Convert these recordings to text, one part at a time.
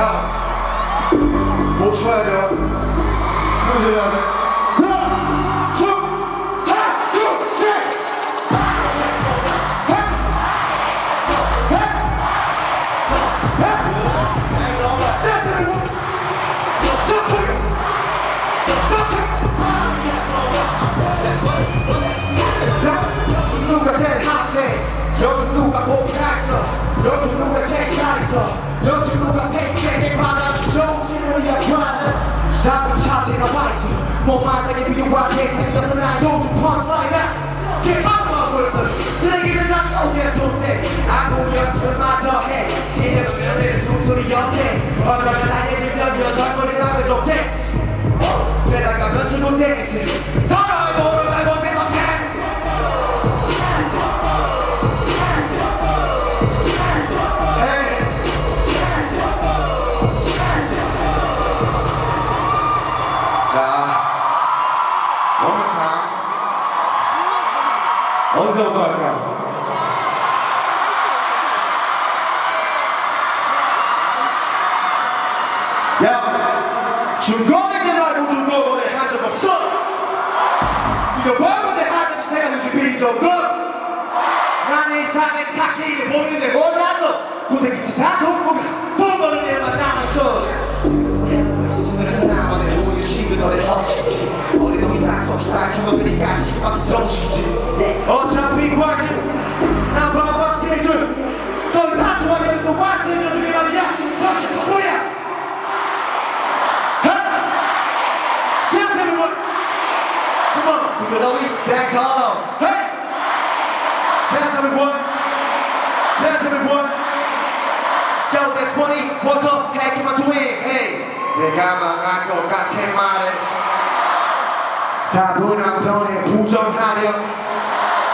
야, 못 쳐야. 소리 질러야 돼. 하나. 누가 핫해 여기 누가 제일 잘했어 여기 누가 백 답은 차세가 와있어 못마땅해 비교하게 생겨서 난 요즘 개방어불들 쓰레기를 잡고의 손대 아무 연습 마저 해 시대도 면에 숨소리 연대 어쩌면 나의 질병이어 젊은이 막을 좋게 세다가 변수도 댄스 더 어디서부터 할까요? 야, 중고거래 말고 중고거래 한적 없어. 이거 바로 내 하나씩 생각해서 비정도. 나는 이상의 착기를 보는데 몰라도 고생했지 다돈 모가 돈 버는 일만 남았어. 스스로서 나만의 오늘 친구들의 허식지 어린 놈이 싹없이 다 친구들이니까 시간밖에 정식지 관심 난 바빠 스케줄 넌다 좋아하면 또 와서 여주게 말이야 week, thanks all Hey! Tell everyone Tell everyone Yo, that's funny. What's up? Hey, come on to win. Hey. 내가 망할 것 같아 말해. 다분한 편에 부정하려.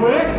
work